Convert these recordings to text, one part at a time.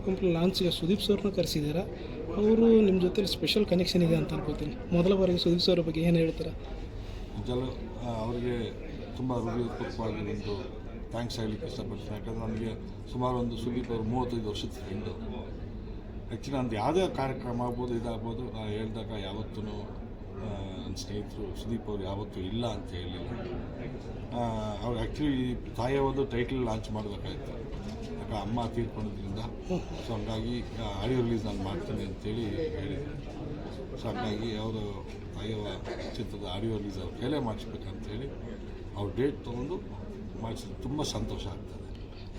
Audio company ಲಾಂಚ್ಗೆ Sudeep ಸರ್ನ ಕರೆಸಿದ್ದೀರಾ? ಅವರು ನಿಮ್ಮ ಜೊತೆ ಸ್ಪೆಷಲ್ ಕನೆಕ್ಷನ್ ಇದೆ ಅಂತ ಅನ್ಕೋತೀನಿ. ಮೊದಲ ಬಾರಿಗೆ ಸುದೀಪ್ ಸರ್ ಬಗ್ಗೆ ಏನು ಹೇಳ್ತೀರಾ? ಜಲ ಅವರಿಗೆ ತುಂಬ ಹೃದಯಪೂರ್ವಕವಾಗಿ ಒಂದು ಥ್ಯಾಂಕ್ಸ್ ಹೇಳಲಿಕ್ಕೆ ಇಷ್ಟಪಡ್ತೀನಿ. ಯಾಕಂದರೆ ನನಗೆ ಸುಮಾರು ಒಂದು ಸುದೀಪ್ ಅವರು ಮೂವತ್ತೈದು ವರ್ಷದ ಫ್ರೆಂಡು ಆ್ಯಕ್ಚುಲಿ ಒಂದು ಯಾವುದೇ ಕಾರ್ಯಕ್ರಮ ಆಗ್ಬೋದು, ಇದಾಗ್ಬೋದು ನಾನು ಹೇಳಿದಾಗ ಯಾವತ್ತೂ ನನ್ನ ಸ್ನೇಹಿತರು ಸುದೀಪ್ ಅವರು ಯಾವತ್ತೂ ಇಲ್ಲ ಅಂತ ಹೇಳಿಲ್ಲ. ಅವ್ರು ಆ್ಯಕ್ಚುಲಿ ಒಂದು ಟೈಟಲ್ ಲಾಂಚ್ ಮಾಡಬೇಕಾಯ್ತು ಅಮ್ಮ ತೀರ್ಕೊಂಡಿದ್ರಿಂದ ಸೊ ಹಂಗಾಗಿ ಆಡಿಯೋ ರಿಲೀಸ್ ನಾನು ಮಾಡ್ತೀನಿ ಅಂತೇಳಿ ಹೇಳಿ ಸೊ ಹಾಗಾಗಿ ಅವರು ಅಯ್ಯವ ಚಿತ್ರದ ಆಡಿಯೋ ರಿಲೀಸ್ ಅವ್ರ ಕೈಲೇ ಮಾಡಿಸ್ಬೇಕಂತೇಳಿ ಅವ್ರ ಡೇಟ್ ತೊಗೊಂಡು ಮಾಡಿಸಿದ್ರು. ತುಂಬ ಸಂತೋಷ ಆಗ್ತದೆ.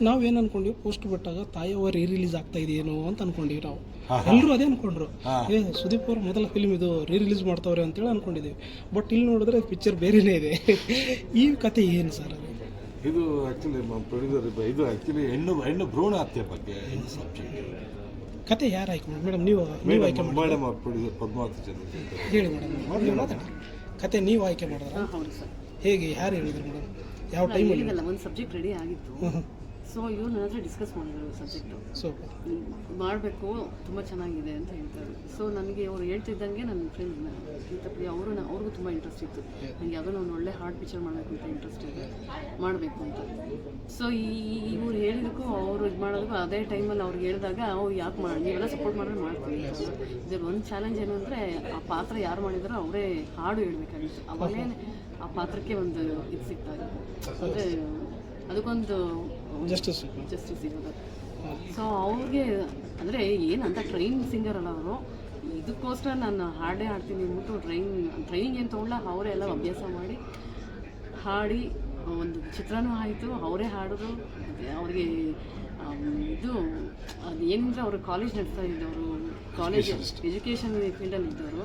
ನಾವೇನು ಅನ್ಕೊಂಡ್ವಿ? ಪೋಸ್ಟ್ ಬಿಟ್ಟಾಗ ತಾಯಿಯವ ರೀ ರಿಲೀಸ್ ಆಗ್ತಾ ಇದೆಯೇನೋ ಅಂತ ಅನ್ಕೊಂಡಿವಿ ನಾವು. ಎಲ್ಲರೂ ಅದೇ ಅನ್ಕೊಂಡ್ರು. ಏ ಸುದೀಪ್ ಅವ್ರ ಮೊದಲ ಫಿಲ್ಮ್ ಇದು ರೀ ರಿಲೀಸ್ ಮಾಡ್ತಾವ್ರೆ ಅಂತೇಳಿ ಅನ್ಕೊಂಡಿದ್ದೀವಿ ಬಟ್ ಇಲ್ಲಿ ನೋಡಿದ್ರೆ ಪಿಕ್ಚರ್ ಬೇರೆನೇ ಇದೆ. ಈ ಕತೆ ಏನು ಸರ್ ಅದು? ಇದು ಆ್ಯಕ್ಚುಲಿ ಪ್ರೊಡ್ಯೂಸರ್ ಇದು ಆ್ಯಕ್ಚುಲಿ ಹೆಣ್ಣು ಹೆಣ್ಣು ಭ್ರೂಣ ಹತ್ಯೆ ಬಗ್ಗೆ ಇದು ಸಬ್ಜೆಕ್ಟ್ ಕತೆ ಯಾರು ಆಯ್ಕೆ ಮಾಡಿ ಮೇಡಮ್ ನೀವು ನೀವು ಆಯ್ಕೆ ಮಾಡಿ ಮೇಡಮ್ ಅವ್ರ ಪ್ರೊಡ್ಯೂಸರ್ ಪದ್ಮಾವತಿ ಚಂದ್ರ ಹೇಳಿ ಮೇಡಮ್ ನೀವು ಮಾತಾಡಿ. ಕತೆ ನೀವು ಆಯ್ಕೆ ಮಾಡಿದ್ರೆ? ಹೌದು ಸರ್. ಹೇಗೆ ಯಾರು ಹೇಳಿದ್ರು ಮೇಡಮ್? ಯಾವ ಟೈಮ್ ಟೈಮಲ್ಲಿ ಹೇಳಿದಲ್ಲ ಒಂದು ಸಬ್ಜೆಕ್ಟ್ ರೆಡಿ ಆಗಿತ್ತು. ಸೊ ಇವ್ರು ನನ್ನ ಹತ್ರ ಡಿಸ್ಕಸ್ ಮಾಡಿದ್ರು ಸಬ್ಜೆಕ್ಟು ಸೋ ಮಾಡಬೇಕು ತುಂಬ ಚೆನ್ನಾಗಿದೆ ಅಂತ ಹೇಳ್ತಾರೆ. ಸೊ ನನಗೆ ಅವ್ರು ಹೇಳ್ತಿದ್ದಂಗೆ ನನ್ನ ಫ್ರೆಂಡ್ ಗೀತಪ್ರಿಯ. ಅವರು ಅವ್ರಿಗೂ ತುಂಬ ಇಂಟ್ರೆಸ್ಟ್ ಇತ್ತು. ನನಗೆ ಯಾವುದೋ ಒಂದು ಒಳ್ಳೆ ಹಾರ್ಟ್ ಪಿಕ್ಚರ್ ಮಾಡಬೇಕು ಅಂತ ಇಂಟ್ರೆಸ್ಟ್ ಇದೆ. ಮಾಡಬೇಕು ಅಂತ. ಸೊ ಈ ಇವ್ರು ಹೇಳಿದಕ್ಕೂ ಅವರು ಇದು ಮಾಡೋದಕ್ಕೂ ಅದೇ ಟೈಮಲ್ಲಿ ಅವ್ರಿಗೆ ಹೇಳಿದಾಗ ಅವ್ರು ಯಾಕೆ ಮಾಡಿ ನೀವೆಲ್ಲ ಸಪೋರ್ಟ್ ಮಾಡಿದ್ರೆ ಮಾಡ್ತೀವಿ ಇದ್ರ ಒಂದು ಚಾಲೆಂಜ್ ಏನು ಅಂದರೆ ಆ ಪಾತ್ರ ಯಾರು ಮಾಡಿದ್ರು ಅವರೇ ಹಾಡು ಹೇಳ್ಬೇಕಾಗಿತ್ತು ಅವಾಗಲೇ ಆ ಪಾತ್ರಕ್ಕೆ ಒಂದು ಇದು ಸಿಗ್ತಾ ಇತ್ತು ಅಂದರೆ ಅದಕ್ಕೊಂದು ಜಸ್ಟಿಸ್ ಜಸ್ಟಿಸ್ ಸಿಗೋದು ಸೊ ಅವ್ರಿಗೆ ಅಂದರೆ ಏನಂತ ಟ್ರೈನ್ ಸಿಂಗರ್ ಅಲ್ಲ ಅವರು. ಇದಕ್ಕೋಸ್ಕರ ನಾನು ಹಾಡೇ ಹಾಡ್ತೀನಿ ಅಂದ್ಬಿಟ್ಟು ಟ್ರೈನ್ ಟ್ರೈನಿಂಗ್ ಏನು ತೊಗೊಳ್ಳ ಅವರೇ ಎಲ್ಲ ಅಭ್ಯಾಸ ಮಾಡಿ ಹಾಡಿ ಒಂದು ಚಿತ್ರನೂ ಆಯಿತು. ಅವರೇ ಹಾಡೋದು ಅವ್ರಿಗೆ ಇದು ಅದು ಏನಂದರೆ ಅವರು ಕಾಲೇಜ್ ನಡೆಸ್ತಾ ಇದ್ದವರು ಕಾಲೇಜ್ ಎಜುಕೇಷನ್ ಫೀಲ್ಡಲ್ಲಿ ಇದ್ದವರು.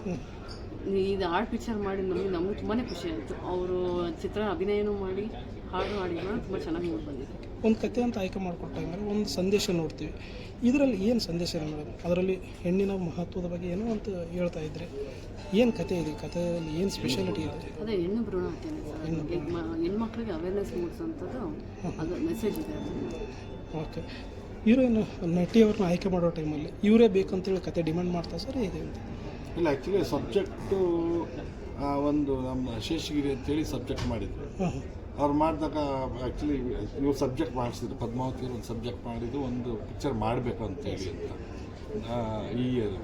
ಇದು ಆರ್ಟ್ ಪಿಕ್ಚರ್ ಮಾಡಿ ನಮಗೆ ನಮಗೂ ತುಂಬಾ ಖುಷಿ ಆಯಿತು. ಅವರು ಚಿತ್ರ ಅಭಿನಯನೂ ಮಾಡಿ ಹಾಡು ಹಾಡಿದ್ರು. ತುಂಬ ಚೆನ್ನಾಗಿ ಮೂಡಿ ಬಂದಿದೆ. ಒಂದು ಕತೆ ಅಂತ ಆಯ್ಕೆ ಮಾಡಿಕೊಟ್ಟಾಗ ಒಂದು ಸಂದೇಶ ನೋಡ್ತೀವಿ. ಇದರಲ್ಲಿ ಏನು ಸಂದೇಶ ಮೇಡಮ್? ಅದರಲ್ಲಿ ಹೆಣ್ಣಿನ ಮಹತ್ವದ ಬಗ್ಗೆ ಏನೋ ಅಂತ ಹೇಳ್ತಾ ಇದ್ರೆ ಏನು ಕತೆ ಇದೆ? ಕಥೆಯಲ್ಲಿ ಏನು ಸ್ಪೆಷಾಲಿಟಿ ಇದೆ? ಅದೇ ಹೆಣ್ಣು ಭ್ರೂಣ ಹತ್ಯೆ ಸರ್. ಅದ್ರ ಬಗ್ಗೆ ಮ- ಹೆಣ್ಮಕ್ಳಿಗೆ ಅವೇರ್ನೆಸ್ ಮೂಡಿಸೋಂಥದ್ದು ಅದು ಮೆಸೇಜ್ ಇದೆ. ಓಕೆ. ನಟಿ ನಟಿಯವ್ರನ್ನ ಆಯ್ಕೆ ಮಾಡೋ ಟೈಮಲ್ಲಿ ಇವರೇ ಬೇಕಂತೇಳಿ ಕತೆ ಡಿಮ್ಯಾಂಡ್ ಮಾಡ್ತಾ ಸರ್ ಇದೆ ಅಂತ? ಇಲ್ಲ ಆ್ಯಕ್ಚುಲಿ ಸಬ್ಜೆಕ್ಟು ಒಂದು ನಮ್ಮ ಶೇಷಗಿರಿ ಅಂತೇಳಿ ಸಬ್ಜೆಕ್ಟ್ ಮಾಡಿದ್ರು. ಅವ್ರು ಮಾಡಿದಾಗ ಆ್ಯಕ್ಚುಲಿ ಇವ್ರು ಸಬ್ಜೆಕ್ಟ್ ಮಾಡಿಸಿದ್ರು. ಪದ್ಮಾವತಿ ಒಂದು ಸಬ್ಜೆಕ್ಟ್ ಮಾಡಿದ್ದು ಒಂದು ಪಿಕ್ಚರ್ ಮಾಡಬೇಕು ಅಂತೇಳಿ ಅಂತ. ಈ ಇಯರ್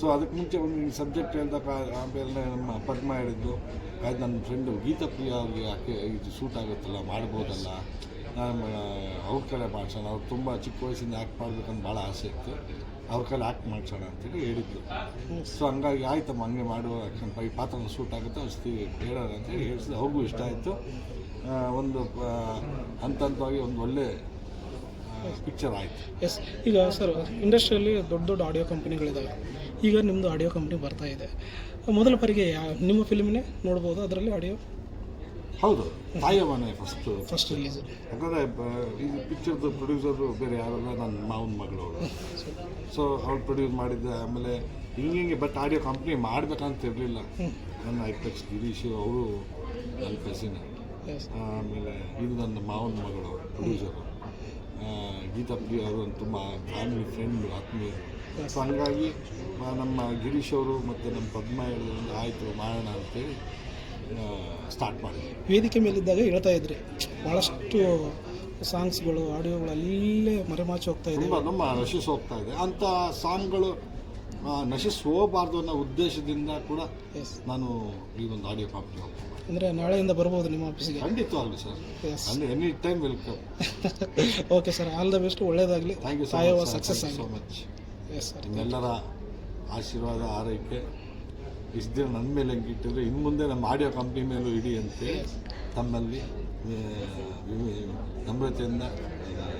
ಸೊ ಅದಕ್ಕೆ ಮುಂಚೆ ಒಂದು ಸಬ್ಜೆಕ್ಟ್ ಹೇಳಿದಾಗ ಆಮೇಲೆ ನಮ್ಮ ಪದ್ಮ ಹೇಳಿದ್ದು. ಆಯ್ತು, ನನ್ನ ಫ್ರೆಂಡು ಗೀತಾ ಪ್ರಿಯ ಅವ್ರಿಗೆ ಯಾಕೆ ಇದು ಸೂಟ್ ಆಗುತ್ತಲ್ಲ, ಮಾಡ್ಬೋದಲ್ಲ? ನಾನು ಅವ್ರ ಕಡೆ ಮಾಡ್ಸೋಣ. ಅವ್ರು ತುಂಬ ಚಿಕ್ಕ ವಯಸ್ಸಿಂದ ಆ್ಯಕ್ಟ್ ಮಾಡ್ಬೇಕಂತ ಭಾಳ ಆಸೆ ಇತ್ತು. ಅವ್ರ ಕಡೆ ಆ್ಯಕ್ಟ್ ಮಾಡ್ಸೋಣ ಅಂತೇಳಿ ಹೇಳಿದ್ದು. ಸೊ ಹಂಗಾಗಿ ಆಯ್ತಮ್ಮ, ಹಂಗೆ ಮಾಡುವ ಈ ಪಾತ್ರ ಸೂಟ್ ಆಗುತ್ತೆ ಅಷ್ಟು ಹೇಳೋಣ ಅಂತೇಳಿ ಹೇಳಿಸಿದೆ. ಅವ್ರಿಗೂ ಇಷ್ಟ ಆಯಿತು ಒಂದು ಹಂತ ಹಂತವಾಗಿ ಒಂದು ಒಳ್ಳೆ ಪಿಕ್ಚರ್ ಆಯಿತು. ಎಸ್ ಈಗ ಸರ್ ಇಂಡಸ್ಟ್ರಿಯಲ್ಲಿ ದೊಡ್ಡ ದೊಡ್ಡ ಆಡಿಯೋ ಕಂಪ್ನಿಗಳಿದ್ದಾವೆ ಈಗ ನಿಮ್ಮದು ಆಡಿಯೋ ಕಂಪ್ನಿ ಬರ್ತಾ ಇದೆ. ಮೊದಲ ಪರಿಗೆ ನಿಮ್ಮ ಫಿಲ್ಮ್ನೇ ನೋಡ್ಬೋದು ಅದರಲ್ಲಿ ಆಡಿಯೋ ಹೌದು. ತಾಯವಾನೇ ಫಸ್ಟ್ ಫಸ್ಟ್ ರಿಲೀಸ್ ಯಾಕಂದರೆ ಈ ಪಿಕ್ಚರ್ದು ಪ್ರೊಡ್ಯೂಸರು ಬೇರೆ ಯಾರಲ್ಲ ನನ್ನ ಮಾವನ ಮಗಳು ಅವಳು. ಸೊ ಅವ್ಳು ಪ್ರೊಡ್ಯೂಸ್ ಮಾಡಿದ್ದೆ ಆಮೇಲೆ ಹಿಂಗೆ ಹಿಂಗೆ ಬಟ್ ಆಡಿಯೋ ಕಂಪ್ನಿ ಮಾಡ್ಬೇಕಂತ ಇರಲಿಲ್ಲ. ನನ್ನ ಐಪೆಕ್ಸ್ ಗಿರೀಶು ಅವರು ನನ್ನ ಕಸಿನ ಎಸ್ ಆಮೇಲೆ ಇದು ನನ್ನ ಮಾವನ ಮಗಳು ಪ್ರೊಡ್ಯೂಸರು ಗೀತಾ ಪ್ರಿಯ ಅವರು ತುಂಬ ಫ್ಯಾಮಿಲಿ ಫ್ರೆಂಡ್ ಆತ್ಮೀಯರು ಸೊ ಹಂಗಾಗಿ ನಮ್ಮ ಗಿರೀಶ್ ಅವರು ಮತ್ತು ನಮ್ಮ ಪದ್ಮ ಹೇಳಿದ್ರಿಂದ ಆಯಿತು ಮಾಡೋಣ ಅಂತೇಳಿ ಸ್ಟಾರ್ಟ್ ಮಾಡಿದ್ವಿ ವೇದಿಕೆ ಮೇಲಿದ್ದಾಗ ಹೇಳ್ತಾ ಇದ್ರಿ ಭಾಳಷ್ಟು ಸಾಂಗ್ಸ್ಗಳು ಆಡಿಯೋಗಳು ಅಲ್ಲೇ ಮರೆಮಾಚಿ ಹೋಗ್ತಾ ಇದೆ. ನಮ್ಮ ರಶಿಸ್ ಹೋಗ್ತಾ ಇದೆ. ಅಂಥ ಸಾಂಗ್ಗಳು ಆ, ನಶಿಸಿ ಹೋಗಬಾರ್ದು ಅನ್ನೋ ಉದ್ದೇಶದಿಂದ ಕೂಡ ಎಸ್ ನಾನು ಈ ಒಂದು ಆಡಿಯೋ ಕಾಪಿ ಅಂದರೆ ನಾಳೆಯಿಂದ ಬರ್ಬೋದು ನಿಮ್ಮ ಆಫೀಸಿಗೆ ಖಂಡಿತವಾಗ್ಲಿ ಸರ್. ಎಸ್ ಅಂದರೆ any time welcome okay sir all the best ಒಳ್ಳೇದಾಗಲಿ. Thank you sir much success so much yes sir ನಿಮ್ಮೆಲ್ಲರ ಆಶೀರ್ವಾದ ಆರೈಕೆ. ಇಷ್ಟು ದಿನ ನನ್ನ ಮೇಲೆ ಹೆಂಗೆ ಇಟ್ಟಿದ್ರೆ ಇನ್ನು ಮುಂದೆ ನಮ್ಮ ಆಡಿಯೋ ಕಂಪ್ನಿ ಮೇಲೂ ಇಡಿ ಅಂತೇಳಿ ತಮ್ಮಲ್ಲಿ ನಮ್ರತೆಯಿಂದ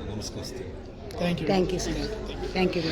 ನಮಸ್ಕರಿಸ್ತೀವಿ ನಮಸ್ಕರಿಸ್ತೀನಿ. Thank you thank you sir thank you